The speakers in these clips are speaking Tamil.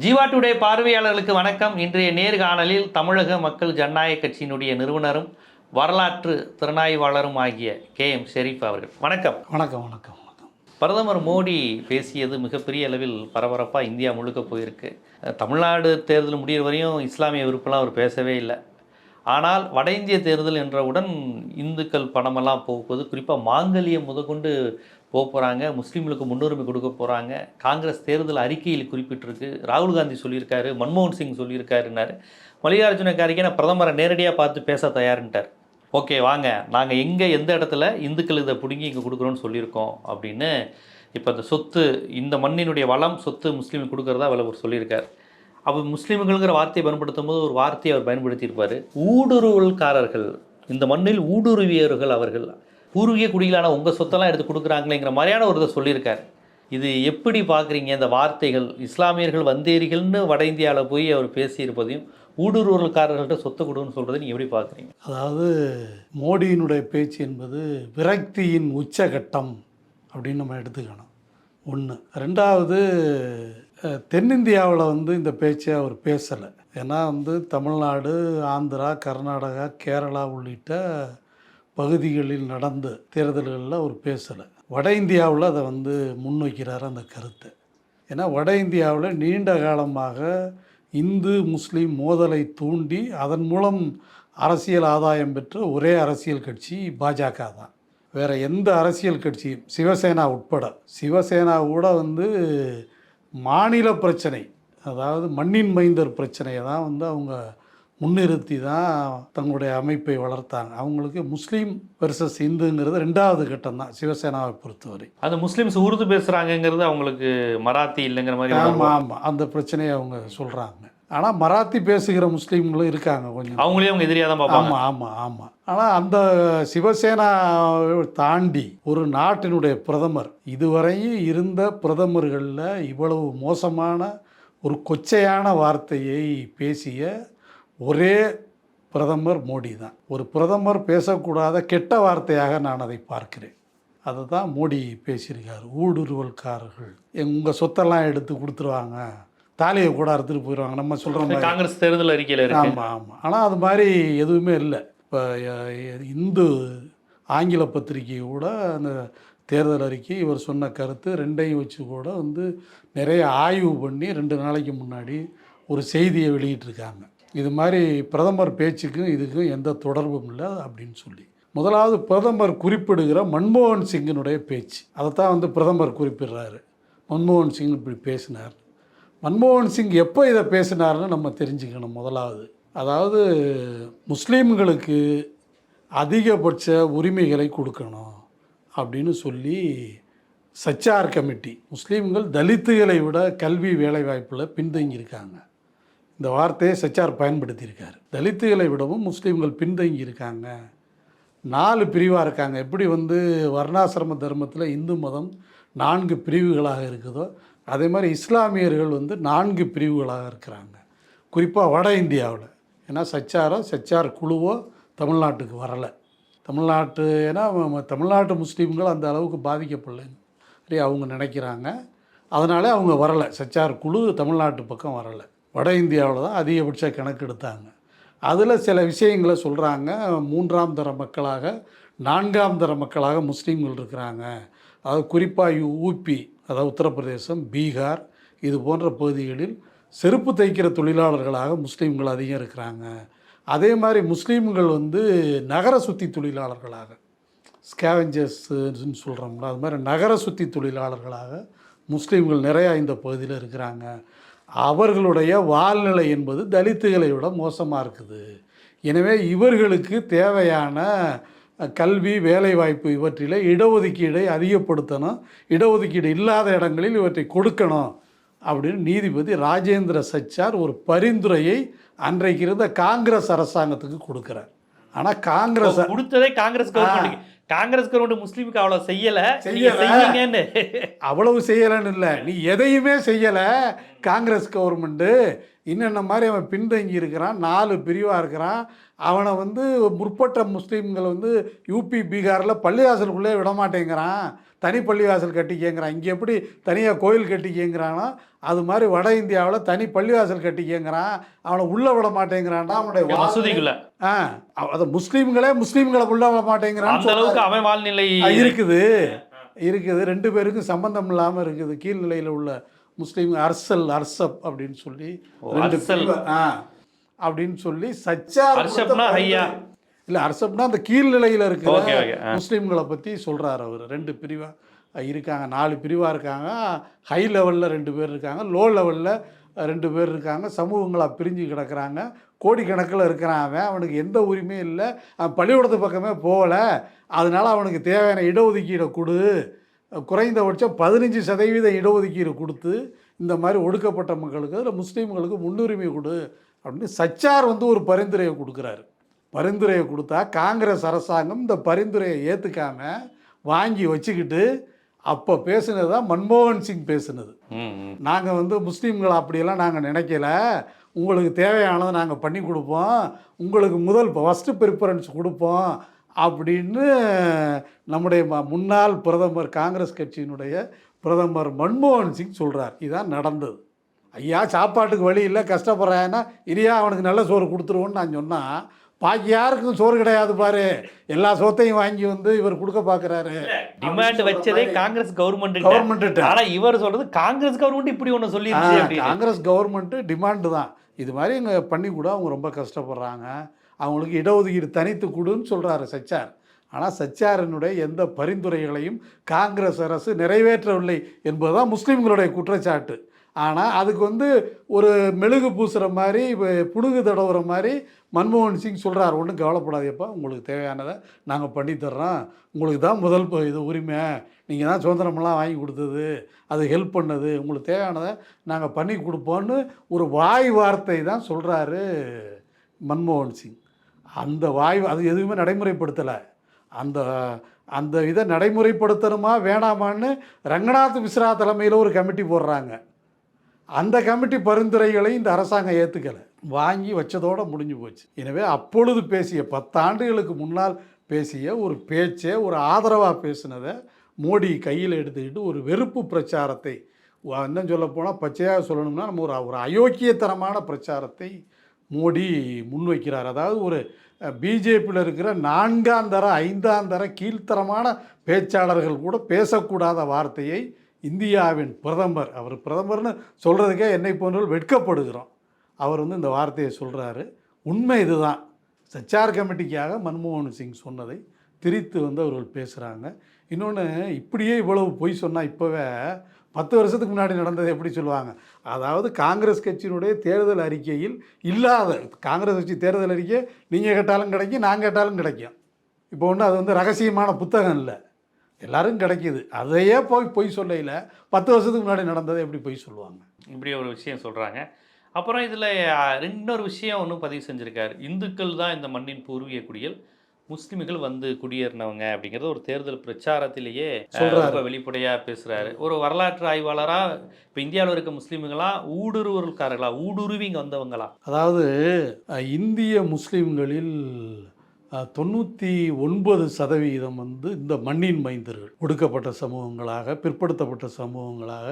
ஜீவா டுடே பார்வையாளர்களுக்கு வணக்கம். இன்றைய நேர்காணலில் தமிழக மக்கள் ஜனநாயக கட்சியினுடைய நிறுவனரும் வரலாற்று திறனாய்வாளரும் ஆகிய கே. எம். ஷெரீப் அவர்கள். வணக்கம். வணக்கம் வணக்கம் வணக்கம். பிரதமர் மோடி பேசியது மிகப்பெரிய அளவில் பரபரப்பாக இந்தியா முழுக்க போயிருக்கு. தமிழ்நாடு தேர்தல் முடியிற வரையும் இஸ்லாமிய விருப்பம்லாம் அவர் பேசவே இல்லை. ஆனால் வட இந்திய தேர்தல் என்றவுடன் இந்துக்கள் பணமெல்லாம் போகுது குறிப்பாக மாங்கல்யம் முதற்கொண்டு போக போகிறாங்க முஸ்லீம்களுக்கு முன்னுரிமை கொடுக்க போகிறாங்க காங்கிரஸ் தேர்தல் அறிக்கையில் குறிப்பிட்டிருக்கு. ராகுல் காந்தி சொல்லியிருக்காரு மன்மோகன் சிங் சொல்லியிருக்காருன்னாரு. மல்லிகார்ஜுன கார்கே நான் பிரதமரை நேரடியாக பார்த்து பேச தயாருன்ட்டார். ஓகே வாங்க. நாங்கள் எங்கே எந்த இடத்துல இந்துக்கள் இதை பிடுங்கி இங்கே கொடுக்குறோன்னு சொல்லியிருக்கோம் அப்படின்னு இப்போ இந்த சொத்து இந்த மண்ணினுடைய வளம் சொத்து முஸ்லீமுக்கு கொடுக்குறதா அவர் சொல்லியிருக்கார். அப்போ முஸ்லீம்கள்ங்கிற வார்த்தையை பயன்படுத்தும் போது ஒரு வார்த்தையை அவர் பயன்படுத்தியிருப்பார். ஊடுருவல்காரர்கள் இந்த மண்ணில் ஊடுருவியவர்கள் அவர்கள். பூர்வீக குடிகளான உங்கள் சொத்தெல்லாம் எடுத்து கொடுக்குறாங்களேங்கிற மாதிரியான ஒரு இதை சொல்லியிருக்கார். இது எப்படி பார்க்குறீங்க? இந்த வார்த்தைகள் இஸ்லாமியர்கள் வந்தேரிகள்னு வட இந்தியாவில் போய் அவர் பேசியிருப்பதையும் ஊடுருவல்காரர்கள்ட்ட சொத்து கொடுன்னு சொல்கிறத நீங்கள் எப்படி பார்க்குறீங்க? அதாவது மோடியினுடைய பேச்சு என்பது விரக்தியின் உச்சகட்டம் அப்படின்னு நம்ம எடுத்துக்கணும். ஒன்று ரெண்டாவது தென்னிந்தியாவில் வந்து இந்த பேச்சை அவர் பேசலை. ஏன்னா வந்து தமிழ்நாடு ஆந்திரா கர்நாடகா கேரளா உள்ளிட்ட பகுதிகளில் நடந்த தேர்தல்களில் அவர் பேசலை. வட இந்தியாவில் அதை வந்து முன்வைக்கிறார் அந்த கருத்தை. ஏன்னா வட இந்தியாவில் நீண்ட காலமாக இந்து முஸ்லீம் மோதலை தூண்டி அதன் மூலம் அரசியல் ஆதாயம் பெற்ற ஒரே அரசியல் கட்சி பாஜக தான். வேறு எந்த அரசியல் கட்சியும் சிவசேனா உட்பட சிவசேனா கூட வந்து மாநில பிரச்சனை அதாவது மண்ணின் மைந்தர் பிரச்சனையை தான் வந்து அவங்க முன்னிறுத்தி தான் தங்களுடைய அமைப்பை வளர்த்தாங்க. அவங்களுக்கு முஸ்லீம் வெர்சஸ் இந்துங்கிறது ரெண்டாவது கட்டம் தான் சிவசேனாவை பொறுத்தவரை. அந்த முஸ்லீம்ஸ் உருது பேசுகிறாங்கங்கிறது அவங்களுக்கு மராத்தி இல்லைங்கிற மாதிரி ஆமாம் ஆமாம் அந்த பிரச்சனையை அவங்க சொல்கிறாங்க ஆனால் மராத்தி பேசுகிற முஸ்லீம்களும் இருக்காங்க கொஞ்சம். அவங்களே அவங்க எதிரியாக தான் பார்ப்பாங்க. ஆமாம் ஆமாம் ஆமாம் ஆனால் அந்த சிவசேனா தாண்டி ஒரு நாட்டினுடைய பிரதமர் இதுவரையும் இருந்த பிரதமர்களில் இவ்வளவு மோசமான ஒரு கொச்சையான வார்த்தையை பேசிய ஒரே பிரதமர் மோடி தான். ஒரு பிரதமர் பேசக்கூடாத கெட்ட வார்த்தையாக நான் அதை பார்க்கிறேன். அதை தான் மோடி பேசியிருக்காரு. ஊடுருவல்காரர்கள். உங்கள் சொத்தெல்லாம் எடுத்து கொடுத்துருவாங்க. தாலியை கூட அறுத்துட்டு போயிடுவாங்க நம்ம சொல்கிற மாதிரி. காங்கிரஸ் தேர்தல் அறிக்கையில் ஆமாம் ஆமாம் ஆனால் அது மாதிரி எதுவுமே இல்லை. இப்போ இந்து ஆங்கில பத்திரிகை கூட அந்த தேர்தல் அறிக்கை இவர் சொன்ன கருத்து ரெண்டையும் வச்சு கூட வந்து நிறைய ஆய்வு பண்ணி ரெண்டு நாளைக்கு முன்னாடி ஒரு செய்தியை வெளியிட்டிருக்காங்க. இது மாதிரி பிரதமர் பேச்சுக்கும் இதுக்கும் எந்த தொடர்பும் இல்லை அப்படின்னு சொல்லி. முதலாவது பிரதமர் குறிப்பிடுகிற மன்மோகன் சிங்கினுடைய பேச்சு. அதைத்தான் வந்து பிரதமர் குறிப்பிடுறாரு. மன்மோகன் சிங் இப்படி பேசினார். மன்மோகன் சிங் எப்போ இதை பேசினார்னு நம்ம தெரிஞ்சுக்கணும் முதலாவது. அதாவது முஸ்லீம்களுக்கு அதிகபட்ச உரிமைகளை கொடுக்கணும் அப்படின்னு சொல்லி சச்சார் கமிட்டி. முஸ்லீம்கள் தலித்துகளை விட கல்வி வேலைவாய்ப்பில் பின்தங்கியிருக்காங்க. இந்த வார்த்தையை சச்சார் பயன்படுத்தியிருக்கார். தலித்துகளை விடவும் முஸ்லீம்கள் பின்தங்கி இருக்காங்க நாலு பிரிவாக இருக்காங்க. எப்படி வந்து வர்ணாசிரம தர்மத்தில் இந்து மதம் நான்கு பிரிவுகளாக இருக்குதோ அதே மாதிரி இஸ்லாமியர்கள் வந்து நான்கு பிரிவுகளாக இருக்கிறாங்க. குறிப்பாக வட இந்தியாவில். ஏன்னா சச்சாரோ சச்சார் குழுவோ தமிழ்நாட்டுக்கு வரலை. தமிழ்நாட்டு ஏன்னா தமிழ்நாட்டு முஸ்லீம்கள் அந்த அளவுக்கு பாதிக்கப்படலைன்னு சரி அவங்க நினைக்கிறாங்க. அதனாலே அவங்க வரலை. சச்சார் குழு தமிழ்நாட்டு பக்கம் வரலை. வட இந்தியாவில் தான் அதிகபட்ச கணக்கு எடுத்தாங்க. அதில் சில விஷயங்களை சொல்கிறாங்க மூன்றாம் தர மக்களாக நான்காம் தர மக்களாக முஸ்லீம்கள் இருக்கிறாங்க. அதாவது குறிப்பாக ஊபி அதாவது உத்தரப்பிரதேசம் பீகார் இது போன்ற பகுதிகளில் செருப்பு தைக்கிற தொழிலாளர்களாக முஸ்லீம்கள் அதிகம் இருக்கிறாங்க. அதே மாதிரி முஸ்லீம்கள் வந்து நகர சுத்தி தொழிலாளர்களாக ஸ்கேவஞ்சர்ஸ்ன்னு சொல்கிறோம்ல அது மாதிரி நகர சுத்தி தொழிலாளர்களாக முஸ்லீம்கள் நிறையா இந்த பகுதியில் இருக்கிறாங்க. அவர்களுடைய வாழ்நிலை என்பது தலித்துகளை விட மோசமாக இருக்குது. எனவே இவர்களுக்கு தேவையான கல்வி வேலைவாய்ப்பு இவற்றில் இடஒதுக்கீடை அதிகப்படுத்தணும் இடஒதுக்கீடு இல்லாத இடங்களில் இவற்றை கொடுக்கணும் அப்படின்னு நீதிபதி ராஜேந்திர சச்சார் ஒரு பரிந்துரையை அன்றைக்கு இருந்த காங்கிரஸ் அரசாங்கத்துக்கு கொடுக்குறார். ஆனால் காங்கிரஸ் கொடுத்ததே காங்கிரஸ் காங்கிரஸ் கவர்மெண்ட் முஸ்லீமுக்கு அவ்வளோ செய்யல. நீங்க செய்யல. செய்யுங்கன்னு. அவ்வளவு செய்யலைன்னு இல்லை. நீ எதையுமே செய்யலை. காங்கிரஸ் கவர்மெண்ட்டு இன்னென்ன மாதிரி அவன் பின்தங்கி இருக்கிறான். நாலு பிரிவாக இருக்கிறான். அவனை வந்து முற்பட்ட முஸ்லீம்கள் வந்து யூபி பீகாரில் பள்ளிவாசலுக்குள்ளே விட மாட்டேங்கிறான். தனி பள்ளிவாசல் கட்டிக்கங்கிறான். இங்கே எப்படி தனியாக கோயில் கட்டிக்கங்கிறானோ? அது மாதிரி வட இந்தியாவில் தனி பள்ளிவாசல் கட்டிக்கங்கிறான். அவனை உள்ளே விட மாட்டேங்கிறான்டா அவனுடைய மசூதிக்குள்ள. ஆ அது முஸ்லீம்களே முஸ்லீம்களை உள்ள விட மாட்டேங்கிறான்னு அந்த அளவுக்கு அவன் வாழ்நிலை. இருக்குது. இருக்குது. ரெண்டு பேருக்கும் சம்பந்தம் இல்லாமல் இருக்குது. கீழ்நிலையில் உள்ள முஸ்லீம் அர்சல் அர்சப் அப்படின்னு சொல்லி ரெண்டு ஆ அப்படின்னு சொல்லி ஹையா. இல்லை அர்சப்னா அந்த கீழ்நிலையில் இருக்கிற. முஸ்லீம்களை பற்றி சொல்கிறார் அவர். ரெண்டு பிரிவாக இருக்காங்க நாலு பிரிவாக இருக்காங்க. ஹை லெவலில் ரெண்டு பேர் இருக்காங்க லோ லெவலில் ரெண்டு பேர் இருக்காங்க. சமூகங்களாக பிரிஞ்சு கிடக்குறாங்க. கோடிக்கணக்கில் இருக்கிறான் அவன். அவனுக்கு எந்த உரிமையும் இல்லை. அவன் பள்ளிக்கூடத்து பக்கமே போகலை. அதனால அவனுக்கு தேவையான இடஒதுக்கீடை கொடு. குறைந்தபட்சம் பதினஞ்சு சதவீத இடஒதுக்கீடு கொடுத்து இந்த மாதிரி ஒடுக்கப்பட்ட மக்களுக்கு முஸ்லீம்களுக்கு முன்னுரிமை கொடு அப்படின்னு சச்சார் வந்து ஒரு பரிந்துரையை கொடுக்குறாரு. பரிந்துரையை கொடுத்தா காங்கிரஸ் அரசாங்கம் இந்த பரிந்துரையை ஏற்றுக்காம வாங்கி வச்சுக்கிட்டு அப்போ பேசுனது தான் மன்மோகன் சிங் பேசுனது. நாங்கள் வந்து முஸ்லீம்களை அப்படியெல்லாம் நாங்கள் நினைக்கல. உங்களுக்கு தேவையானதை நாங்கள் பண்ணி கொடுப்போம். உங்களுக்கு முதல் ஃபஸ்ட்டு ப்ரிஃபரன்ஸ் கொடுப்போம் அப்படின்னு நம்முடைய முன்னாள் பிரதமர் காங்கிரஸ் கட்சியினுடைய பிரதமர் மன்மோகன் சிங் சொல்கிறார் இதான் நடந்தது. ஐயா சாப்பாட்டுக்கு வழி இல்லை கஷ்டப்படுறான்னா இனியா அவனுக்கு நல்ல சோறு கொடுத்துருவோன்னு நான் சொன்னால் பாக்கி யாருக்கும் சோறு கிடையாது பாரு. எல்லா சோத்தையும் வாங்கி வந்து இவர் கொடுக்க பார்க்குறாரு டிமாண்ட் வச்சதே காங்கிரஸ் கவர்மெண்ட் கவர்மெண்ட்டு ஆனா இவர் சொல்றது காங்கிரஸ் கவர்மெண்ட் இப்படி ஒண்ணு அப்படின்னு. காங்கிரஸ் கவர்மெண்ட்டு டிமாண்டு தான். இது மாதிரி இங்கே பண்ணி கூட அவங்க ரொம்ப கஷ்டப்படுறாங்க. அவங்களுக்கு இடஒதுக்கீடு தனித்து கொடுன்னு சொல்கிறாரு சச்சார். ஆனால் சச்சாரினுடைய எந்த பரிந்துரைகளையும் காங்கிரஸ் அரசு நிறைவேற்றவில்லை என்பதுதான் முஸ்லீம்களுடைய குற்றச்சாட்டு. ஆனால் அதுக்கு வந்து ஒரு மெழுகு பூசுகிற மாதிரி இப்போ புணுகு தடவுற மாதிரி மன்மோகன் சிங் சொல்கிறார் ஒன்றும் கவலைப்படாதேப்பா உங்களுக்கு தேவையானதை நாங்கள் பண்ணித்தர்றோம் உங்களுக்கு தான் முதல் ப- இது உரிமை. நீங்கள் தான் சுதந்திரமெல்லாம் வாங்கி கொடுத்தது. அது ஹெல்ப் பண்ணது. உங்களுக்கு தேவையானதை நாங்கள் பண்ணி கொடுப்போன்னு ஒரு வாய் வார்த்தை தான் சொல்கிறாரு மன்மோகன் சிங். அந்த வாய் அது எதுவுமே நடைமுறைப்படுத்தலை. அந்த அந்த இதை நடைமுறைப்படுத்தணுமா வேணாமான்னு ரங்கநாத் மிஸ்ரா தலைமையில் ஒரு கமிட்டி போடுறாங்க. அந்த கமிட்டி பரிந்துரைகளை இந்த அரசாங்கம் ஏற்றுக்கலை வாங்கி வச்சதோடு முடிஞ்சு போச்சு. எனவே அப்பொழுது பேசிய பத்தாண்டுகளுக்கு முன்னால் பேசிய ஒரு பேச்சை ஒரு ஆதரவாக பேசினதை மோடி கையில் எடுத்துக்கிட்டு ஒரு வெறுப்பு பிரச்சாரத்தை இன்னும் சொல்ல போனால் பச்சையாக சொல்லணும்னா நம்ம ஒரு ஒரு அயோக்கியத்தனமான பிரச்சாரத்தை மோடி முன்வைக்கிறார். அதாவது ஒரு பிஜேபியில் இருக்கிற நான்காம் தர ஐந்தாம் தர கீழ்த்தரமான பேச்சாளர்கள் கூட பேசக்கூடாத வார்த்தையை இந்தியாவின் பிரதமர். அவர் பிரதமர்னு சொல்கிறதுக்கே என்னை போன்றவர்கள் வெட்கப்படுகிறோம். அவர் வந்து இந்த வார்த்தையை சொல்கிறாரு உண்மை இதுதான். சச்சார் கமிட்டிக்காக மன்மோகன் சிங் சொன்னதை திரித்து வந்து அவர்கள் பேசுகிறாங்க இன்னொன்று இப்படியே இவ்வளவு பொய் சொன்னால் இப்போவே பத்து வருஷத்துக்கு முன்னாடி நடந்ததை எப்படி சொல்லுவாங்க? அதாவது காங்கிரஸ் கட்சியினுடைய தேர்தல் அறிக்கையில் இல்லாத காங்கிரஸ் கட்சி தேர்தல் அறிக்கை நீங்கள் கேட்டாலும் கிடைக்கும் நான் கேட்டாலும் கிடைக்கும். இப்போ ஒன்று அது வந்து ரகசியமான புத்தகம் இல்லை. எல்லாரும் கிடைக்கிது. அதையே போய் பொய் சொல்லையில் பத்து வருஷத்துக்கு முன்னாடி நடந்ததை எப்படி பொய் சொல்லுவாங்க? இப்படி ஒரு விஷயம் சொல்றாங்க. அப்புறம் இதுல இன்னொரு விஷயம் ஒன்றும் பதிவு செஞ்சிருக்காரு. இந்துக்கள் தான் இந்த மண்ணின் பூர்வீக குடிகள் முஸ்லிம்கள் வந்து குடியேறினவங்க அப்படிங்கிறது ஒரு தேர்தல் பிரச்சாரத்திலேயே. ரொம்ப வெளிப்படையா பேசுறாரு. ஒரு வரலாற்று ஆய்வாளரா இப்போ இந்தியாவில் இருக்க முஸ்லிம்களா ஊடுருவல்காரர்களா ஊடுருவி இங்க வந்தவங்களா? அதாவது இந்திய முஸ்லீம்களில் தொண்ணூற்றி ஒன்பது சதவீதம் வந்து இந்த மண்ணின் மைந்தர்கள் ஒடுக்கப்பட்ட சமூகங்களாக பிற்படுத்தப்பட்ட சமூகங்களாக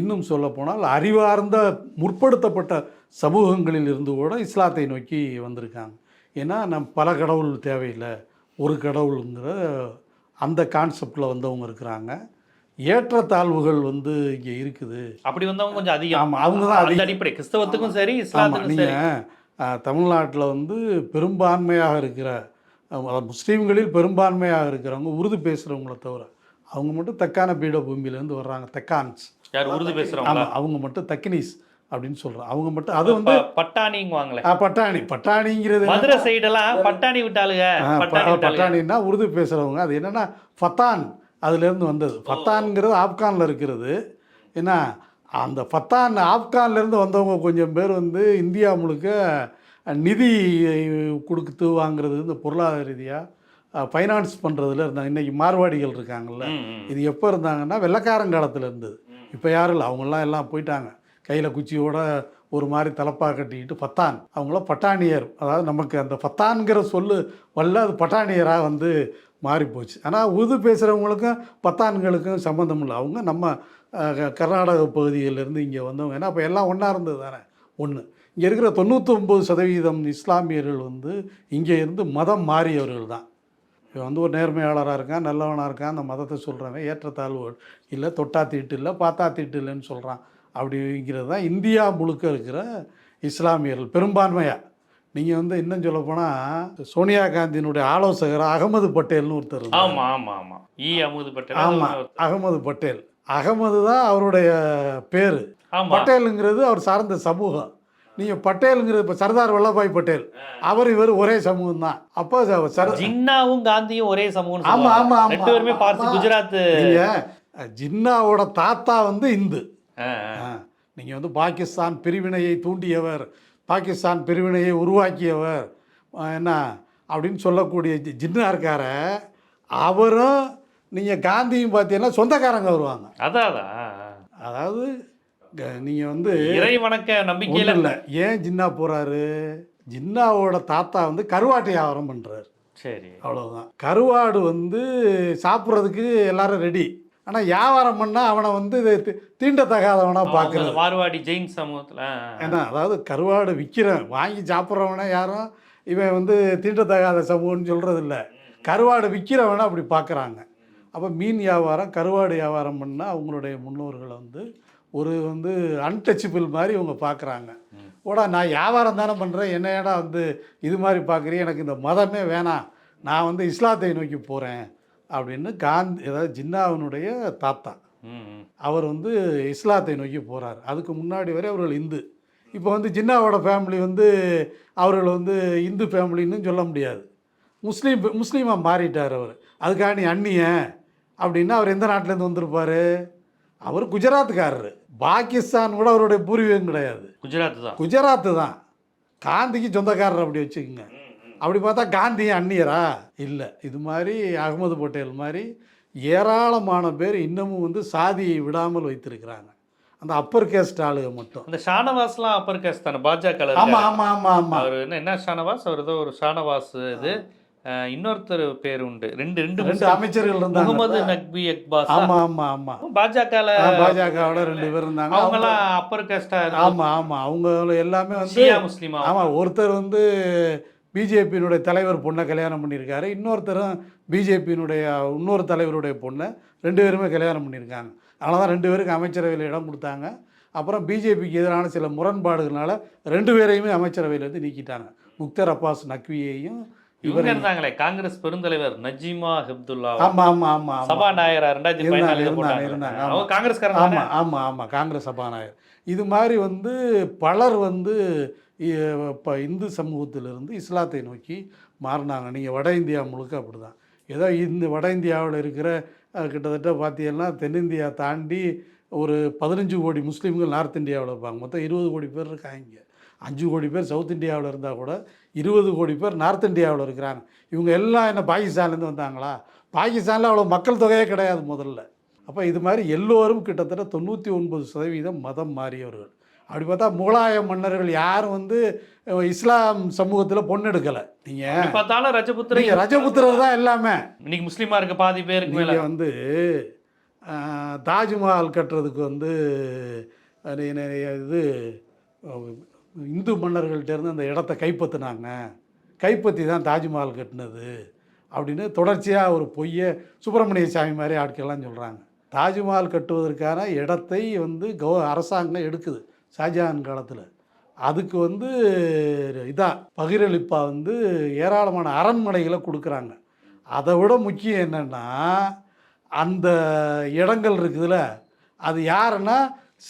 இன்னும் சொல்லப்போனால் அறிவார்ந்த முற்படுத்தப்பட்ட சமூகங்களில் இருந்து கூட இஸ்லாத்தை நோக்கி வந்திருக்காங்க. ஏன்னா நம் பல கடவுள் தேவையில்லை. ஒரு கடவுளுங்கிற அந்த கான்செப்டில் வந்தவங்க இருக்கிறாங்க. ஏற்றத்தாழ்வுகள் வந்து இங்கே இருக்குது. அப்படி வந்தவங்க கொஞ்சம் அதிகம். ஆமாம் அவங்க தான் அந்த அடிப்படை. கிறிஸ்தவத்துக்கும் சரி இஸ்லாத்துக்கும் சரி. தமிழ்நாட்டில் வந்து பெரும்பான்மையாக இருக்கிற முஸ்லீம்களில் பெரும்பான்மையாக இருக்கிறவங்க உருது பேசுகிறவங்கள தவிர அவங்க மட்டும் தக்கான பீடபூமியிலேருந்து வர்றாங்க. தக்கான்ஸ். யார் உருது ஆமாம் அவங்க மட்டும் தக்கினீஸ் அப்படின்னு சொல்கிறோம் அவங்க மட்டும் அது வந்து பட்டாணிங்குவாங்களே. பட்டாணி. பட்டாணிங்கிறது என்ன? மதுரை சைடெல்லாம் பட்டாணி விட்டாளுங்க. பட்டாணின்னா உருது பேசுகிறவங்க அது என்னென்னா ஃபத்தான். அதுலேருந்து வந்தது. ஃபத்தான்ங்கிறது ஆப்கானில் இருக்கிறது. ஏன்னா அந்த ஃபத்தான் ஆப்கான்லேருந்து வந்தவங்க கொஞ்சம் பேர் வந்து இந்தியா முழுக்க நிதி கொடுத்து வாங்குறது இந்த பொருளாதார ரீதியாக ஃபைனான்ஸ் பண்ணுறதுல இருந்தாங்க. இன்றைக்கி மார்வாடிகள் இருக்காங்கல்ல. ம். இது எப்போ இருந்தாங்கன்னா வெள்ளக்காரங்காலத்தில் இருந்தது. இப்போ யாரும் இல்லை. அவங்கெல்லாம் எல்லாம் போயிட்டாங்க. கையில் குச்சியோட ஒரு மாதிரி தலப்பா கட்டிக்கிட்டு பத்தான். அவங்கள பட்டாணியர். அதாவது நமக்கு அந்த பத்தான்கிற சொல்லு வல்ல அது பட்டாணியராக வந்து மாறிப்போச்சு. ஆனால் உருது பேசுகிறவங்களுக்கும் பத்தான்களுக்கும் சம்மந்தம் இல்லை. அவங்க நம்ம க- கர்நாடக பகுதியிலேருந்து இங்கே வந்தவங்க. ஏன்னா அப்போ எல்லாம் ஒன்றா இருந்தது தானே? ஒன்று இங்கே இருக்கிற தொண்ணூற்றொம்பது சதவீதம் இஸ்லாமியர்கள் வந்து இங்கே இருந்து மதம் மாறியவர்கள் தான். இவன் வந்து ஒரு நேர்மையாளராக இருக்கான் நல்லவனாக இருக்கான் அந்த மதத்தை சொல்கிறவன் ஏற்றத்தாழ்வு இல்லை தொட்டா தீட்டு இல்லை பார்த்தா தீட்டு இல்லைன்னு சொல்கிறான் அப்படிங்கிறது தான் இந்தியா முழுக்க இருக்கிற இஸ்லாமியர்கள். பெரும்பான்மையாக நீங்கள் வந்து இன்னும் சொல்ல போனால் சோனியா காந்தியினுடைய ஆலோசகர் அகமது பட்டேல்னு ஒருத்தர் இருந்தார். ஆமா ஆமா ஆமா. ஈ அமுது பட்டேல். ஆமா அகமது பட்டேல். அகமது தான் அவருடைய பேர். பட்டேலுங்கிறது அவர் சார்ந்த சமூகம். நீங்கள் பட்டேலுங்கிறது இப்போ சர்தார் வல்லபாய் பட்டேல். அவர் இவர் ஒரே சமூகம் தான். அப்போ சர் ஜின்னாவும் காந்தியும் ஒரே சமூகம் ஆமா, சொல்லுவாங்க. ஆமா, ஆமா, ரெண்டு பேருமே பார்த்து. குஜராத் ஜின்னாவோட தாத்தா வந்து இந்து. நீங்கள் வந்து பாகிஸ்தான் பிரிவினையை தூண்டியவர். பாகிஸ்தான் பிரிவினையை உருவாக்கியவர் என்ன அப்படின்னு சொல்லக்கூடிய ஜின்னா இருக்கார அவரும் நீங்கள் காந்தியும் பார்த்தீங்கன்னா சொந்தக்காரங்க வருவாங்க. அதான் ஆ. அதாவது நீங்கள் வந்து இறை வணக்க நம்பிக்கையில இல்லை ஏன் ஜின்னா போகிறாரு ஜின்னாவோட தாத்தா வந்து கருவாட்டு வியாபாரம் பண்ணுறாரு சரி. அவ்வளவுதான். கருவாடு வந்து சாப்பிட்றதுக்கு எல்லாரும் ரெடி ஆனால் வியாபாரம் பண்ணால் அவனை வந்து இது தி- தீண்டத்தகாதவனா அவங்க பார்க்குறது மார்வாடி ஜெயின் சமூகத்துல. ஏன்னா அதாவது கருவாடு விற்கிறேன் வாங்கி சாப்பிட்றவன யாரும் இவன் வந்து தீண்டத்தகாத சமூகம்னு சொல்கிறது இல்லை கருவாடு விற்கிறவனை அப்படி பார்க்குறாங்க அப்போ மீன் வியாபாரம் கருவாடு வியாபாரம் பண்ணால் அவங்களுடைய முன்னோர்களை வந்து ஒரு வந்து அன்டச்சபிள் மாதிரி இவங்க பார்க்குறாங்க ஓடா நான் வியாபாரம் தானே பண்ணுறேன் என்னையடா வந்து இது மாதிரி பார்க்குறீங்க எனக்கு இந்த மதமே வேணாம். நான் வந்து இஸ்லாத்தை நோக்கி போகிறேன் அப்படின்னு காந்தி அதாவது ஜின்னாவினுடைய தாத்தா. அவர் வந்து இஸ்லாத்தை நோக்கி போகிறார் அதுக்கு முன்னாடி வரை அவர்கள் இந்து. இப்போ வந்து ஜின்னாவோட ஃபேமிலி வந்து அவர்கள் வந்து இந்து ஃபேமிலின்னு சொல்ல முடியாது. முஸ்லீம் முஸ்லீமாக மாறிட்டார் அவர். அதுக்காக நீ அந்நியன் அப்படின்னா அவர் எந்த நாட்டிலேருந்து வந்திருப்பார்? அவர் குஜராத்துக்காரரு. பாகிஸ்தான் கூட அவருடைய பூர்வீகம் கிடையாது. குஜராத் தான். குஜராத்து தான். காந்திக்கு சொந்தக்காரர் அப்படி வச்சுக்கோங்க. அப்படி பார்த்தா காந்தி அந்நியரா? இல்லை. இது மாதிரி அகமது பட்டேல் மாதிரி ஏராளமான பேர் இன்னமும் வந்து சாதியை விடாமல் வைத்திருக்கிறாங்க. அந்த அப்பர் கேஸ்ட் ஆளுக மட்டும். அந்த ஷானவாஸ்லாம் அப்பர் கேஸ்ட் தானே பாஜக ஆமாம் ஆமாம் ஆமாம் ஆமாம் அவர் என்ன என்ன ஷானவாஸ்? அவர் ஏதோ ஒரு ஷானவாஸ் இது. இன்னொருத்தர் பேர் உண்டு. ரெண்டு ரெண்டு ரெண்டு அமைச்சர்கள் இருந்தாங்க. முகமது நக்பி அக்பாஸ் ஆமாம் ஆமாம் ஆமாம் பாஜகல பாஜகவோட ரெண்டு பேர் இருந்தாங்க. அவங்க அவங்கலாம் அப்பர் கேஸ்டா ஆமாம் ஆமாம் அவங்க எல்லாமே வந்து முஸ்லிமா. ஆமாம் ஒருத்தர் வந்து பிஜேபியினுடைய தலைவர் பொண்ணை கல்யாணம் பண்ணியிருக்காரு. இன்னொருத்தரும் பிஜேபியினுடைய இன்னொரு தலைவருடைய பொண்ணை ரெண்டு பேருமே கல்யாணம் பண்ணியிருக்காங்க. அதனால தான் ரெண்டு பேருக்கு அமைச்சரவையில் இடம் கொடுத்தாங்க. அப்புறம் பிஜேபிக்கு எதிரான சில முரண்பாடுகளால ரெண்டு பேரையுமே அமைச்சரவையிலேருந்து நீக்கிட்டாங்க. முக்தர் அப்பாஸ் நக்வியையும் இவங்க இருந்தாங்களே காங்கிரஸ் பெருந்தலைவர் நஜீமா ஹெப்துல்லா ஆமாம் ஆமாம் ஆமாம் சபாநாயகரா ரெண்டாயிரத்தி இருந்தாங்க, இருந்தாங்க, ஆமா. ஆமாம் ஆமாம் காங்கிரஸ் சபாநாயகர். இது மாதிரி வந்து பலர் வந்து இப்போ இந்து சமூகத்திலிருந்து இஸ்லாத்தை நோக்கி மாறினாங்க. நீங்கள் வட இந்தியா முழுக்க அப்படி தான் ஏதோ இந்த வட இந்தியாவில் இருக்கிற கிட்டத்தட்ட பார்த்தீங்கன்னா தென்னிந்தியா தாண்டி ஒரு பதினஞ்சு கோடி முஸ்லீம்கள் நார்த் இந்தியாவில் இருப்பாங்க. மொத்தம் இருபது கோடி பேர் இருக்காங்க அஞ்சு கோடி பேர் சவுத் இந்தியாவில் இருந்தால் கூட இருபது கோடி பேர் நார்த் இந்தியாவில் இருக்கிறாங்க. இவங்க எல்லாம் என்ன பாகிஸ்தான்லேருந்து வந்தாங்களா? பாகிஸ்தானில் அவ்வளோ மக்கள் தொகையே கிடையாது முதல்ல. அப்போ இது மாதிரி எல்லோரும் கிட்டத்தட்ட தொண்ணூற்றி ஒன்பது சதவீதம் மதம் மாறியவர்கள். அப்படி பார்த்தா முகலாய மன்னர்கள் யாரும் வந்து இஸ்லாம் சமூகத்தில் பொண்ணெடுக்கலை நீங்கள் எப்படி பார்த்தாலும் ரஜபுத்திர நீங்கள் ரஜபுத்திரர் தான் எல்லாமே. இன்னைக்கு முஸ்லீமா இருக்க பாதி பேருக்கு மேல. நீங்கள் வந்து தாஜ்மஹால் கட்டுறதுக்கு வந்து இது இந்து மன்னர்கள்ட்ட இருந்து அந்த இடத்த கைப்பற்றினாங்க கைப்பற்றி தான் தாஜ்மஹால் கட்டினது. அப்படின்னு தொடர்ச்சியாக ஒரு பொய்யை சுப்பிரமணிய சாமி மாதிரி ஆட்கள்லாம் சொல்கிறாங்க தாஜ்மஹால் கட்டுவதற்கான இடத்தை வந்து கவ அரசாங்கம் எடுக்குது. ஷாஜஹான் காலத்தில். அதுக்கு வந்து இதான் பகிரளிப்பாக வந்து ஏராளமான அரண்மனைகளை கொடுக்குறாங்க. அதை விட முக்கியம் என்னென்னா அந்த இடங்கள் இருக்குதுல்ல அது யாருன்னா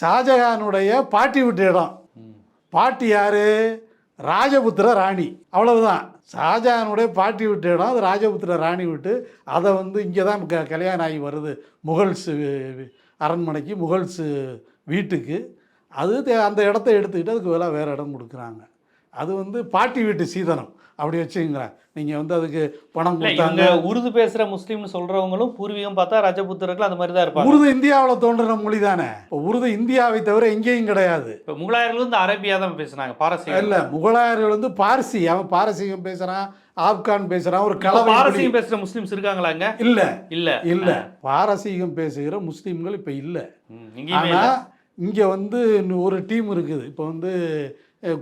ஷாஜஹானுடைய பாட்டி விட்ட இடம். பாட்டி யார்? ராஜபுத்திர ராணி. அவ்வளவுதான். ஷாஜஹானுடைய பாட்டி விட்ட இடம் அது ராஜபுத்திர ராணி விட்டு. அதை வந்து இங்கே தான் க கல்யாணம் ஆகி வருது. முகல்ஸு அரண்மனைக்கு முகல்ஸு வீட்டுக்கு. அது அந்த இடத்த எடுத்துக்கிட்டு அதுக்கு வேலை வேறு இடம் கொடுக்குறாங்க. அது வந்து பாட்டி வீட்டு சீதனம். அப்படி வச்சுங்களேன் நீங்கள் வந்து அதுக்கு பணம் கொடுத்தாங்க. உருது பேசுற முஸ்லீம்னு சொல்றவங்களும் பூர்வீகம் பார்த்தா ரஜபுத்தர்கள் அந்த மாதிரி தான் இருப்பாங்க. உருது இந்தியாவில் தோன்றின மொழி தானே. இப்போ உருது இந்தியாவை தவிர எங்கேயும் கிடையாது. இப்ப முகலாயர்கள் வந்து அரபியா தான் பேசுனாங்க பாரசீகம். இல்லை முகலாயர்கள் வந்து பார்சி. அவன் பாரசீகம் பேசுகிறான் ஆப்கான் பேசுகிறான் ஒரு கலவை பாரசீகம் பேசுற முஸ்லிம்ஸ் இருக்காங்களாங்க இல்லை. இல்ல. இல்லை. பாரசீகம் பேசுகிற முஸ்லீம்கள் இப்போ இல்லை. ஆனால். இங்கே வந்து இன்னும் ஒரு டீம் இருக்குது. இப்போ வந்து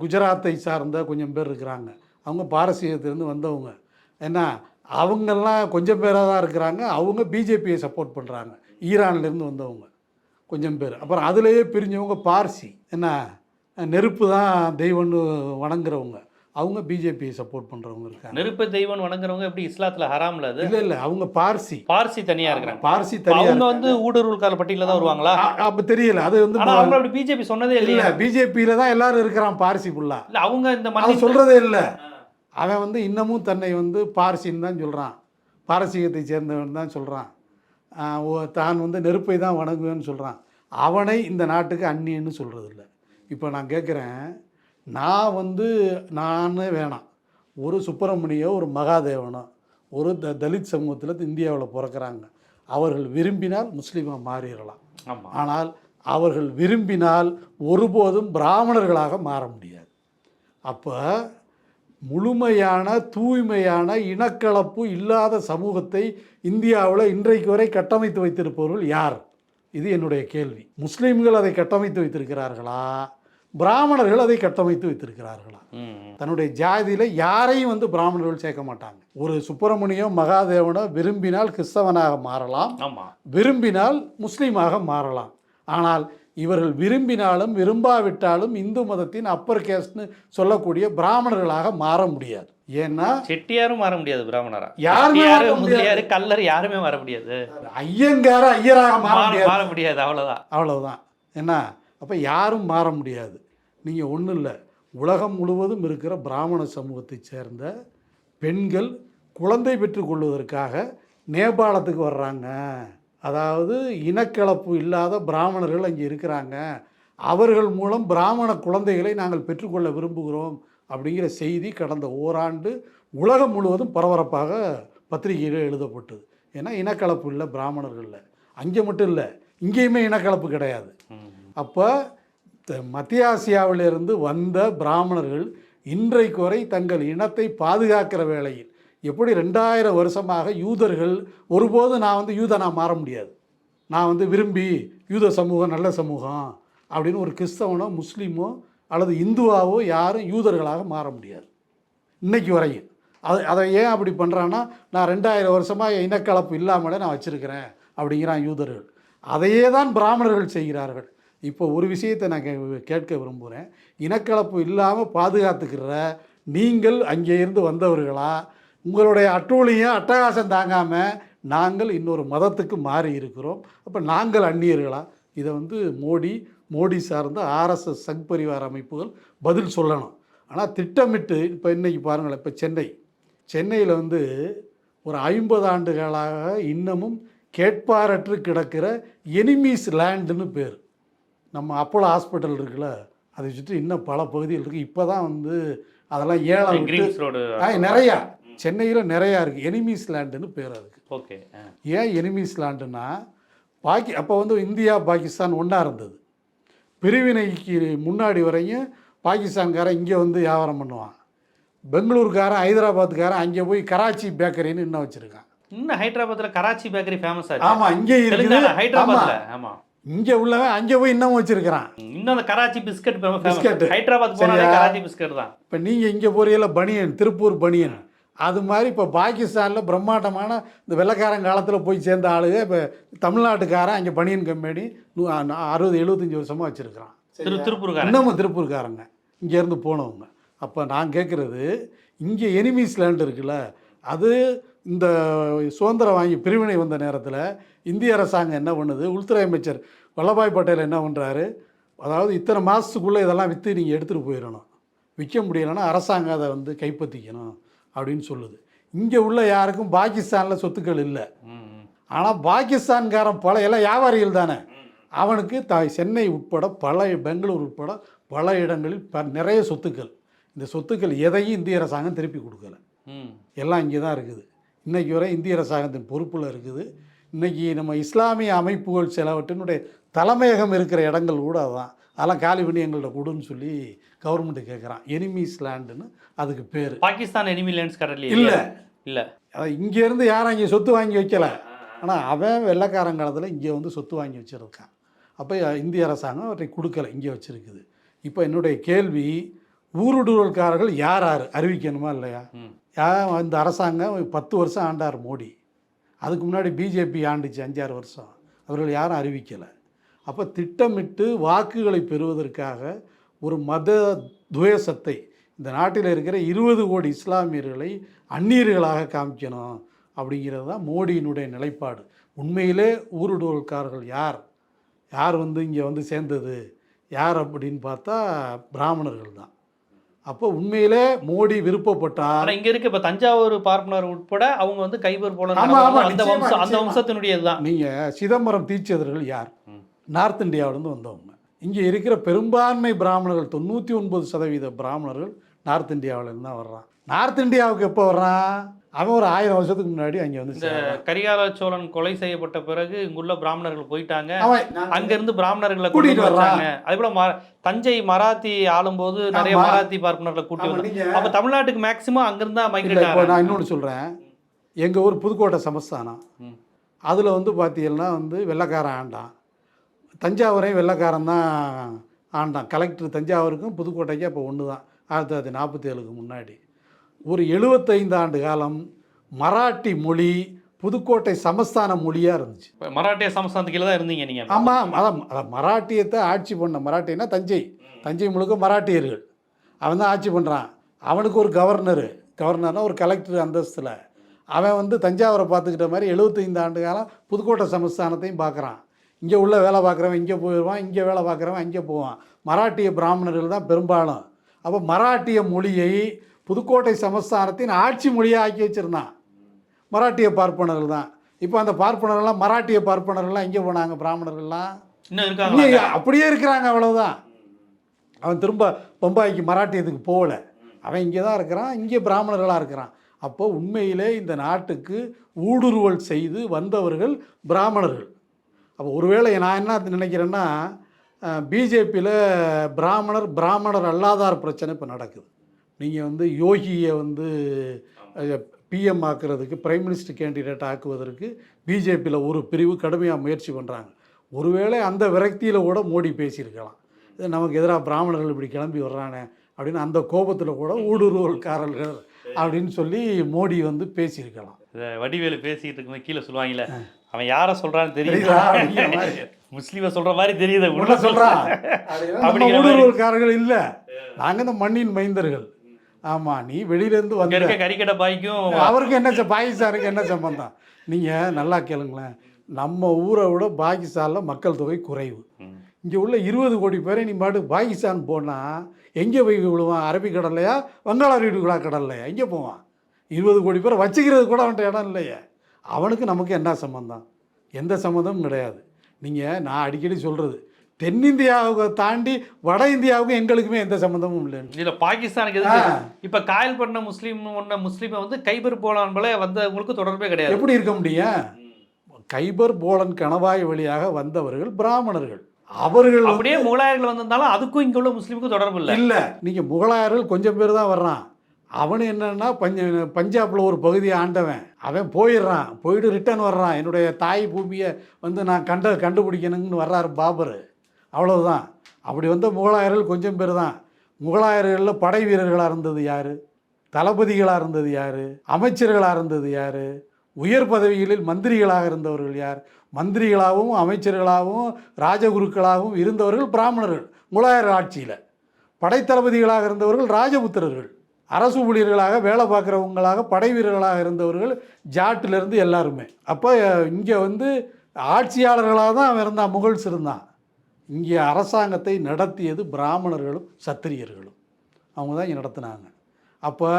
குஜராத்தை சார்ந்த கொஞ்சம் பேர் இருக்கிறாங்க. அவங்க பாரசீகத்திலேருந்து வந்தவங்க. ஏன்னா அவங்கெல்லாம் கொஞ்சம் பேராக தான் இருக்கிறாங்க. அவங்க பிஜேபியை சப்போர்ட் பண்ணுறாங்க ஈரான்லேருந்து வந்தவங்க கொஞ்சம் பேர். அப்புறம் அதுலேயே பிரிஞ்சவங்க பார்சி. என்ன நெருப்பு தான் தெய்வம்னு வணங்குறவங்க. அவங்க பிஜேபியை சப்போர்ட் பண்ணுறவங்க இருக்காங்க. நெருப்பு தெய்வம் வணங்குறவங்க எப்படி இஸ்லாத்துல ஹராம்ல அது? இல்லை இல்லை அவங்க பார்சி பார்சி தனியா இருக்கிறாங்க பார்சி தனியாக அவங்க வந்து ஊடுருவல்கால பட்டியல தான் வருவாங்களா? அப்போ தெரியல. அது வந்து அவங்க அப்படி பிஜேபி சொன்னதே இல்லை பிஜேபியில் தான் எல்லாரும் இருக்கிறான் பார்சி ஃபுல்லாக இல்ல அவங்க இந்த மண்ணி சொல்கிறதே இல்லை. அவன் வந்து இன்னமும் தன்னை வந்து பாரசின்னு தான் சொல்கிறான் பாரசீகத்தை சேர்ந்தவன் தான் சொல்கிறான் தான் வந்து நெருப்பை தான் வணங்குவேன்னு சொல்கிறான் அவனை இந்த நாட்டுக்கு அந்நியன்னு சொல்கிறது இல்லை இப்போ நான் கேட்குறேன் நான் வந்து நானே வேணாம். ஒரு சுப்பிரமணியோ ஒரு மகாதேவனோ ஒரு த தலித் சமூகத்தில் இந்தியாவில் பிறக்கிறாங்க. அவர்கள் விரும்பினால் முஸ்லீமாக மாறிடலாம். ஆனால் அவர்கள் விரும்பினால் ஒருபோதும் பிராமணர்களாக மாற முடியாது. அப்போ முழுமையான தூய்மையான இனக்கலப்பு இல்லாத சமூகத்தை இந்தியாவில் இன்றைக்கு வரை கட்டமைத்து வைத்திருப்பவர்கள் யார்? இது என்னுடைய கேள்வி. முஸ்லீம்கள் அதை கட்டமைத்து வைத்திருக்கிறார்களா? பிராமணர்கள் அதை கட்டமைத்து வைத்திருக்கிறார்களா. தன்னுடைய ஜாதியில் யாரையும் வந்து பிராமணர்கள் சேர்க்க மாட்டாங்க. ஒரு சுப்பிரமணியோ மகாதேவனோ விரும்பினால் கிறிஸ்தவனாக மாறலாம். விரும்பினால் முஸ்லீமாக மாறலாம். ஆனால் இவர்கள் விரும்பினாலும் விரும்பாவிட்டாலும் இந்து மதத்தின் அப்பர் கேஸ்ட்னு சொல்லக்கூடிய பிராமணர்களாக மாற முடியாது. ஏன்னா செட்டியாரும் மாற முடியாது பிராமணரா? யாருமே. முதலியாரு கல்லர் யாருமே மாற முடியாது. ஐயங்கார ஐயராக மாற முடியாது. மாற முடியாது அவ்வளவுதான். அவ்வளவுதான். என்ன? அப்போ யாரும் மாற முடியாது. நீங்கள் ஒன்றும் இல்லை. உலகம் முழுவதும் இருக்கிற பிராமண சமூகத்தைச் சேர்ந்த பெண்கள் குழந்தை பெற்றுக்கொள்வதற்காக நேபாளத்துக்கு வர்றாங்க. அதாவது இனக்கலப்பு இல்லாத பிராமணர்கள் அங்கே இருக்கிறாங்க. அவர்கள் மூலம் பிராமண குழந்தைகளை நாங்கள் பெற்றுக்கொள்ள விரும்புகிறோம் அப்படிங்கிற செய்தி கடந்த ஓராண்டு உலகம் முழுவதும் பரபரப்பாக பத்திரிகையில் எழுதப்பட்டது. ஏன்னா இனக்கலப்பு இல்லை பிராமணர்களில் அங்கே மட்டும் இல்லை. இங்கேயுமே இனக்கலப்பு கிடையாது. அப்போ த- மத்திய ஆசியாவிலிருந்து வந்த பிராமணர்கள் இன்றைக்கு வரை தங்கள் இனத்தை பாதுகாக்கிற வேளையில் எப்படி ரெண்டாயிரம் வருஷமாக யூதர்கள் ஒருபோது நான் வந்து யூதனா மாற முடியாது. நான் வந்து விரும்பி யூத சமூகம் நல்ல சமூகம் அப்படின்னு ஒரு கிறிஸ்தவனோ முஸ்லீமோ அல்லது இந்துவாவோ யாரும் யூதர்களாக மாற முடியாது. இன்னைக்கு வரையும். அது அதை ஏன் அப்படி பண்ணுறான்னா நான் ரெண்டாயிரம் வருஷமாக இனக்கலப்பு இல்லாமலே நான் வச்சுருக்கிறேன் அப்படிங்கிறான் யூதர்கள். அதையே தான் பிராமணர்கள் செய்கிறார்கள். இப்போ ஒரு விஷயத்தை நான் கே- கேட்க விரும்புகிறேன் இனக்கலப்பு இல்லாமல் பாதுகாத்துக்கிற நீங்கள் அங்கே இருந்து வந்தவர்களா? உங்களுடைய அட்டூழியம் அட்டகாசம் தாங்காமல் நாங்கள் இன்னொரு மதத்துக்கு மாறி இருக்கிறோம். அப்போ நாங்கள் அந்நியர்களா? இதை வந்து மோடி மோடி சார்ந்த ஆர்எஸ்எஸ் சங்பரிவார அமைப்புகள் பதில் சொல்லணும். ஆனால் திட்டமிட்டு இப்போ இன்னைக்கு பாருங்களேன் இப்போ சென்னை. சென்னையில் வந்து ஒரு ஐம்பது ஆண்டுகளாக இன்னமும் கேட்பாரற்று கிடக்கிற எனிமீஸ் லேண்டுன்னு பேர். நம்ம அப்போலோ ஹாஸ்பிட்டல் இருக்குல்ல அதை சுற்றி இன்னும் பல பகுதிகள் இருக்குது இப்போ தான் வந்து அதெல்லாம் ஏழை விட்டு கிரீன்ஸ் ரோடு ஆ, நிறையா. சென்னையில் நிறையா இருக்குது எனிமீஸ் லேண்டுன்னு பேர் அதுக்கு. ஓகே ஏன் எனிமீஸ் லேண்டுன்னா பாக்கி அப்போ வந்து இந்தியா பாகிஸ்தான் ஒன்றா இருந்தது. பிரிவினைக்கு முன்னாடி வரையும் பாகிஸ்தான்காரன் இங்கே வந்து வியாபாரம் பண்ணுவான். பெங்களூருக்காரன் ஹைதராபாத்துக்காரன் அங்கே போய் கராச்சி பேக்கரின்னு இன்னும் வச்சுருக்கான். இன்னும் ஹைதராபாத்ல கராச்சி பேக்கரி ஃபேமஸ் ஆமாம் இங்கே இருக்குது. தெலுங்கானா ஹைதராபாத்ல. ஆமா. இங்கே உள்ளவன் அங்கே போய் இன்னும் வச்சுருக்கிறான். இன்னும் அந்த Karachi biscuit Biscuit. Famous Hyderabad போனாலே? கராச்சி பிஸ்கட் தான். இப்போ நீங்கள் இங்கே போறீங்கள பனியன் திருப்பூர் பனியன். அது மாதிரி இப்போ பாகிஸ்தானில் பிரம்மாண்டமான இந்த வெள்ளைக்காரன் காலத்தில் போய் சேர்ந்த ஆளுங்க இப்போ தமிழ்நாட்டுக்காரன் அங்கே பனியன் கம்பெனி அறுபது எழுபத்தஞ்சி வருஷமாக வச்சுருக்கிறான். திரு திருப்பூர்காரன். இன்னமும் திருப்பூர்காரங்க. இங்கேருந்து போனவங்க. அப்போ நான் கேட்குறது இங்கே எனிமீஸ் லேண்ட் இருக்குல்ல அது இந்த சுதந்திரம் வாங்கி பிரிவினை வந்த நேரத்தில் இந்திய அரசாங்கம் என்ன பண்ணுது? உள்துறை அமைச்சர் வல்லபாய் பட்டேல் என்ன பண்ணுறாரு அதாவது இத்தனை மாதத்துக்குள்ளே இதெல்லாம் விற்று நீங்கள் எடுத்துகிட்டு போயிடணும். விற்க முடியலைன்னா அரசாங்கம் அதை வந்து கைப்பற்றிக்கணும் அப்படின்னு சொல்லுது. இங்கே உள்ள யாருக்கும் பாகிஸ்தானில் சொத்துக்கள் இல்லை. ஆனால் பாகிஸ்தான்காரன் பல எல்லாம் வியாபாரிகள் தானே. அவனுக்கு த சென்னை உட்பட பல பெங்களூர் உட்பட பல இடங்களில் ப நிறைய சொத்துக்கள். இந்த சொத்துக்கள் எதையும் இந்திய அரசாங்கம் திருப்பி கொடுக்கல. எல்லாம் இங்கே தான் இருக்குது. இன்றைக்கி வரை இந்திய அரசாங்கத்தின் பொறுப்பில் இருக்குது. இன்றைக்கி நம்ம இஸ்லாமிய அமைப்புகள் சிலவற்றினுடைய தலைமையகம் இருக்கிற இடங்கள் கூட அதான். அதெல்லாம் காலி பண்ணி எங்கள்கிட்ட கொடுன்னு சொல்லி கவர்மெண்ட்டு கேட்குறான் எனிமீஸ் லேண்டுன்னு அதுக்கு பேர். பாகிஸ்தான் எனிமி லேண்ட்ஸ் கடல்ல இல்ல. இல்ல. அதான் இங்கேருந்து யாரும் இங்கே சொத்து வாங்கி வைக்கல. ஆனால் அவன் வெள்ளைக்காரன் காலத்தில் இங்கே வந்து சொத்து வாங்கி வச்சுருக்கான். அப்போ இந்திய அரசாங்கம் அவற்றை கொடுக்கல. இங்கே வச்சுருக்குது. இப்போ என்னுடைய கேள்வி ஊருடுவல்காரர்கள் யார் யார்? அறிவிக்கணுமா இல்லையா? இந்த அரசாங்கம் பத்து வருஷம் ஆண்டார் மோடி. அதுக்கு முன்னாடி பிஜேபி ஆண்டுச்சு அஞ்சாறு வருஷம். அவர்கள் யாரும் அறிவிக்கலை. அப்போ திட்டமிட்டு வாக்குகளை பெறுவதற்காக ஒரு மத துவேஷத்தை இந்த நாட்டில் இருக்கிற இருபது கோடி இஸ்லாமியர்களை அந்நியர்களாக காமிக்கணும் அப்படிங்கிறது தான் மோடியினுடைய நிலைப்பாடு. உண்மையிலே ஊருடோல்காரர்கள் யார்? யார் வந்து இங்கே வந்து சேர்ந்தது? யார் அப்படின்னு பார்த்தா பிராமணர்கள் தான். அப்போ உண்மையிலே மோடி விருப்பப்பட்டால் ஆனா இங்க இருக்க இப்ப தஞ்சாவூர் பார்ப்பனர் உட்பட அவங்க வந்து கைபர் போல அந்த வம்சம் அந்த நிச்சயமா. வம்சத்தினுடைய இதுதான் நீங்கள் சிதம்பரம் தீட்சிதர்கள் யார். நார்த் இந்தியாவிலேருந்து வந்தவங்க. இங்கே இருக்கிற பெரும்பான்மை பிராமணர்கள் தொண்ணூற்றி ஒன்பது சதவீத பிராமணர்கள் நார்த் இந்தியாவிலேருந்து தான் வர்றான். நார்த் இந்தியாவுக்கு எப்போ வர்றான்? அவன் ஒரு ஆயிரம் வருஷத்துக்கு முன்னாடி அங்கே வந்து இந்த. கரிகால சோழன் கொலை செய்யப்பட்ட பிறகு இங்குள்ள பிராமணர்கள் போயிட்டாங்க அவன் அங்க இருந்து பிராமணர்களை கூட்டிட்டு. வராங்க அதே போல ம- தஞ்சை மராத்தி ஆளும்போது நிறைய. மராத்தி பார்ப்பனர்களை கூட்டி வந்தாங்க அப்ப தமிழ்நாட்டுக்கு மேக்சிமம் அங்கிருந்து தான் மைக்ரேட் ஆகிறாங்க நான் இன்னொன்று சொல்கிறேன் எங்கள் ஊர் புதுக்கோட்டை சமஸ்தானம். அதில் வந்து பார்த்தீங்கன்னா வந்து வெள்ளைக்காரன் ஆண்டான் தஞ்சாவூரையும் வெள்ளைக்காரன் தான் ஆண்டான் கலெக்டர் தஞ்சாவூருக்கும் புதுக்கோட்டைக்கும் அப்போ ஒன்று தான் ஆயிரத்தி தொள்ளாயிரத்தி நாற்பத்தி ஏழுக்கு முன்னாடி ஒரு எழுபத்தைந்து ஆண்டு காலம் மராட்டி மொழி புதுக்கோட்டை சமஸ்தான மொழியாக இருந்துச்சு. மராட்டிய சமஸ்தானத்துக்கு கீழ தான் இருந்தீங்க நீங்க. ஆமாம் அதான் அதான் மராட்டியத்தை ஆட்சி பண்ண மராட்டியன்னா தஞ்சை. தஞ்சை முழுக்க மராட்டியர்கள். அவன் தான் ஆட்சி பண்ணுறான் அவனுக்கு ஒரு கவர்னரு. கவர்னர்னா ஒரு கலெக்டர் அந்தஸ்தில். அவன் வந்து தஞ்சாவூரை பார்த்துக்கிட்ட மாதிரி 75 ஆண்டு காலம் புதுக்கோட்டை சமஸ்தானத்தையும் பார்க்குறான். இங்கே உள்ள வேலை பார்க்குறவன் இங்கே போயிடுவான் இங்கே வேலை பார்க்குறவன் அங்கே போவான். மராட்டிய பிராமணர்கள் தான் பெரும்பாலும். அப்போ மராட்டிய மொழியை புதுக்கோட்டை சமஸ்தானத்தின் ஆட்சி மொழியாக ஆக்கி வச்சுருந்தான். மராட்டிய பார்ப்பனர்கள் தான் இப்போ அந்த பார்ப்பனர்கள்லாம் மராட்டிய பார்ப்பனர்கள்லாம் எங்கே போனாங்க பிராமணர்கள்லாம்? அப்படியே இருக்கிறாங்க அவ்வளவுதான். அவன் திரும்ப பம்பாய்க்கு மராட்டியத்துக்கு போகல. அவன் இங்கே தான் இருக்கிறான் இங்கே பிராமணர்களாக இருக்கிறான். அப்போ உண்மையிலே இந்த நாட்டுக்கு ஊடுருவல் செய்து வந்தவர்கள் பிராமணர்கள். அப்போ ஒருவேளை நான் என்ன நினைக்கிறேன்னா பிஜேபியில் பிராமணர் பிராமணர் அல்லாதார் பிரச்சனை இப்போ நடக்குது. நீங்கள் வந்து யோகியை வந்து பிஎம் ஆக்குறதுக்கு பிரைம் மினிஸ்டர் கேண்டிடேட் ஆக்குவதற்கு பிஜேபியில் ஒரு பிரிவு கடுமையாக முயற்சி பண்ணுறாங்க ஒருவேளை அந்த விரக்தியில் கூட மோடி பேசியிருக்கலாம். இது நமக்கு எதிராக பிராமணர்கள் இப்படி கிளம்பி வர்றானே அப்படின்னு அந்த கோபத்தில் கூட ஊடுருவல்காரர்கள் அப்படின்னு சொல்லி மோடி வந்து பேசியிருக்கலாம். வடிவேலு பேசிட்டு இருக்கும்போது கீழே சொல்லுவாங்கல்ல அவன் யார சொல்றான்னு தெரியுதா? முஸ்லீம சொல்ற மாதிரி தெரியுது? உள்ள சொல்கிறான் மாதிரி. ஊடுருவல்காரர்கள் இல்லை. நாங்கள் இந்த மண்ணின் மைந்தர்கள். ஆமாம் நீ வெளியிலேருந்து வந்த இருக்க கறிக்கடை பாய்க்கும். அவருக்கு என்ன ச- பாகிஸ்தானுக்கு என்ன சம்பந்தம்? நீங்கள் நல்லா கேளுங்களேன். நம்ம ஊரை விட பாகிஸ்தானில் மக்கள் தொகை குறைவு. இங்கே உள்ள இருபது கோடி பேரை நீ பாட்டு பாகிஸ்தான் போனால் எங்கே போய் விழுவான்? அரபிக்கடல்லையா வங்காள விரிகுடா கடல்லையா எங்கே போவான்? இருபது கோடி பேரை வச்சுக்கிறது கூட அவன்கிட்ட இடம் இல்லையே. அவனுக்கு நமக்கு என்ன சம்மந்தம் எந்த சம்மந்தமும் கிடையாது. நீங்கள் நான் அடிக்கடி சொல்கிறது தென்னிந்தியாவுக்கு தாண்டி வட இந்தியாவுக்கும் எங்களுக்குமே எந்த சம்மந்தமும் இல்லைன்னு. இல்ல பாகிஸ்தானுக்கு எதுக்கு. இப்ப காயல் பண்ண முஸ்லீம் ஒன்ன முஸ்லீமை வந்து கைபர் போலான் போல வந்தவங்களுக்கு தொடர்பே கிடையாது. எப்படி இருக்க முடியும்? கைபர் போலன் கணவாய் வழியாக வந்தவர்கள் பிராமணர்கள். அவர்கள் அப்படியே முகலாயர்கள் வந்திருந்தாலும் அதுக்கும் இங்க உள்ள முஸ்லீமுக்கும் தொடர்பு இல்ல. இல்ல நீங்க முகலாயர்கள் கொஞ்சம் பேர் தான் வர்றான். அவன் என்னன்னா பஞ்ச பஞ்சாப்ல ஒரு பகுதியை ஆண்டவன். அவன் போயிடுறான். போயிட்டு ரிட்டர்ன் வர்றான். என்னுடைய தாய் பூமியை வந்து நான் கண்ட கண்டுபிடிக்கணுங்கன்னு வர்றாரு பாபர். அவ்வளவுதான். அப்படி வந்த முகலாயர்கள் கொஞ்சம் பேர் தான் முகலாயர்களில் படை வீரர்களாக இருந்தது யார்? தளபதிகளாக இருந்தது யார்? அமைச்சர்களாக இருந்தது யார்? உயர் பதவிகளில் மந்திரிகளாக இருந்தவர்கள் யார்? மந்திரிகளாகவும் அமைச்சர்களாகவும் ராஜகுருக்களாகவும் இருந்தவர்கள் பிராமணர்கள் முகலாயர் ஆட்சியில். படைத்தளபதிகளாக இருந்தவர்கள் ராஜபுத்திரர்கள். அரசு ஊழியர்களாக வேலை பார்க்குறவங்களாக படை வீரர்களாக இருந்தவர்கள் ஜாட்டிலிருந்து எல்லாருமே. அப்போ இங்கே வந்து ஆட்சியாளர்களாக தான் அவன் இருந்தான் முகல்ஸ் இருந்தான். இங்கே அரசாங்கத்தை நடத்தியது பிராமணர்களும் சத்திரியர்களும். அவங்க தான் இங்கே நடத்துனாங்க. அப்போ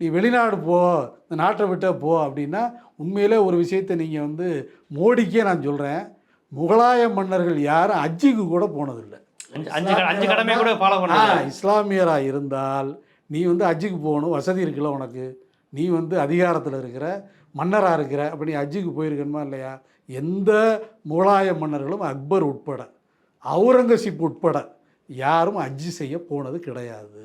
நீ வெளிநாடு போ இந்த நாட்டை விட்ட போ அப்படின்னா உண்மையிலே ஒரு விஷயத்தை நீங்கள் வந்து மோடிக்கே நான் சொல்கிறேன் முகலாய மன்னர்கள் யாரும் அஜிக்கு கூட போனதில்லை. அஞ்சு கடமை கூட ஃபாலோ இஸ்லாமியராக இருந்தால் நீ வந்து ஹஜ்ஜுக்கு போகணும் வசதி இருக்குல்ல உனக்கு. நீ வந்து அதிகாரத்தில் இருக்கிற மன்னராக இருக்கிற அப்படி நீ ஹஜ்ஜுக்கு போயிருக்கணுமா இல்லையா? எந்த முகலாய மன்னர்களும் அக்பர் உட்பட. அவுரங்கசீப் உட்பட யாரும் ஹஜ்ஜு செய்ய போனது கிடையாது.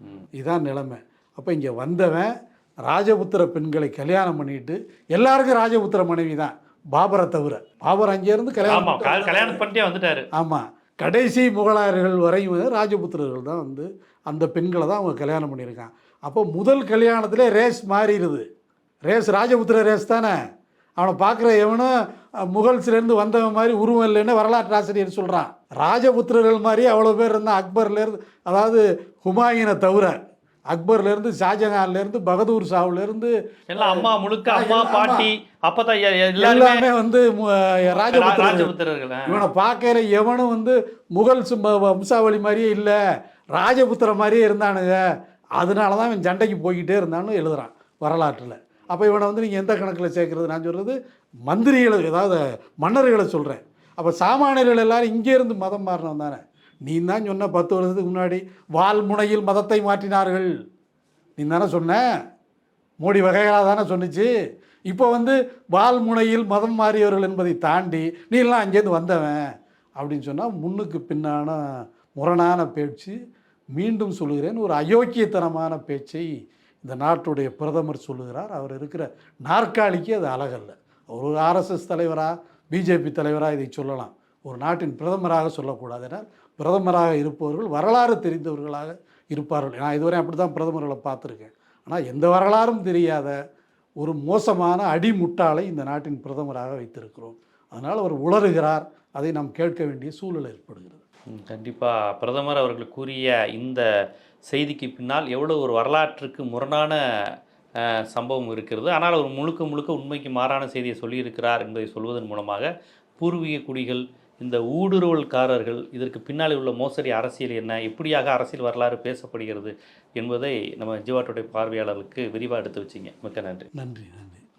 ம். இதான் நிலைமை. அப்போ இங்கே வந்தவன் ராஜபுத்திர பெண்களை கல்யாணம் பண்ணிட்டு எல்லாருக்கும் ராஜபுத்திர மனைவி தான். பாபரை தவிர. பாபர் அங்கேருந்து கல்யாணம் கல்யாணம் பண்ணிட்டே வந்துட்டாரு. ஆமாம் கடைசி முகலாயர்கள் வரையும் ராஜபுத்திரர்கள் தான் வந்து அந்த பெண்களை தான் அவங்க கல்யாணம் பண்ணியிருக்காங்க. அப்போ முதல் கல்யாணத்திலே ரேஸ் மாறிடுது. ரேஸ் ராஜபுத்திர ரேஸ் தானே. அவனை பார்க்குற எவனும் முகல்ஸ்லேருந்து வந்தவன் மாதிரி உருவம் இல்லைன்னு வரலாற்று ஆசிரியர் சொல்கிறான் ராஜபுத்திரர்கள் மாதிரி அவ்வளோ பேர் இருந்தான் அக்பர்லேருந்து அதாவது ஹுமாயூனை தவிர அக்பர்லேருந்து ஷாஜஹான்லேருந்து பகதூர் ஷாவுலேருந்து எல்லாம் அம்மா முழுக்க அம்மா. பாட்டி அப்பதான் எல்லாருமே எல்லாமே வந்து ராஜபுத்திரர்கள். இவனை பார்க்கையில எவனும் வந்து முகல் வம்சாவளி மாதிரியே இல்லை ராஜபுத்திர மாதிரியே இருந்தானுங்க. அதனால தான் இவன் சண்டைக்கு போய்கிட்டே இருந்தான்னு எழுதுறான் வரலாற்றில். அப்போ இவனை வந்து நீங்கள் எந்த கணக்கில் சேர்க்குறது? நான் சொல்கிறது மந்திரிகளை அதாவது மன்னர்களை சொல்கிறேன் அப்போ சாமானியர்கள் எல்லாரும் இங்கேருந்து மதம் மாறினவன் தானே? நீ தான் சொன்ன பத்து வருஷத்துக்கு முன்னாடி வால்முனையில் மதத்தை மாற்றினார்கள். நீ தானே சொன்ன? மோடி வகைகளாக தானே சொன்னுச்சு. இப்போ வந்து வால்முனையில் மதம் மாறியவர்கள் என்பதை தாண்டி நீ எல்லாம் அங்கேருந்து வந்தவன் அப்படின்னு சொன்னால் முன்னுக்கு பின்னான முரணான பேச்சு மீண்டும் சொல்லுகிறேன் ஒரு அயோக்கியத்தனமான பேச்சை இந்த நாட்டுடைய பிரதமர் சொல்லுகிறார். அவர் இருக்கிற நாற்காலிக்கு அது அழகல்ல. அவர் ஒரு ஆர்எஸ்எஸ் தலைவராக பிஜேபி தலைவராக இதை சொல்லலாம். ஒரு நாட்டின் பிரதமராக சொல்லக்கூடாது ஏன்னா பிரதமராக இருப்பவர்கள் வரலாறு தெரிந்தவர்களாக இருப்பார்கள். நான் இதுவரை அப்படி தான் பிரதமர்களை பார்த்துருக்கேன். ஆனால் எந்த வரலாறும் தெரியாத ஒரு மோசமான அடிமுட்டாளை இந்த நாட்டின் பிரதமராக வைத்திருக்கிறோம். அதனால் அவர் உளறுகிறார். அதை நாம் கேட்க வேண்டிய சூழல் ஏற்படுகிறது. ம், பிரதமர் அவர்கள் கூறிய இந்த செய்திக்கு பின்னால் எவ்வளோ ஒரு வரலாற்றுக்கு முரணான சம்பவம் இருக்கிறது. ஆனால் அவர் முழுக்க முழுக்க உண்மைக்கு மாறான செய்தியை சொல்லியிருக்கிறார் என்பதை சொல்வதன் மூலமாக பூர்வீக குடிகள் இந்த ஊடுருவல்காரர்கள் இதற்கு பின்னாலே உள்ள மோசடி அரசியல் என்ன எப்படியாக அரசியல் வரலாறு பேசப்படுகிறது என்பதை நம்ம ஜீவாட்டுடைய பார்வையாளர்களுக்கு விரிவாக எடுத்து வச்சிங்க. மிக்க நன்றி. நன்றி நன்றி.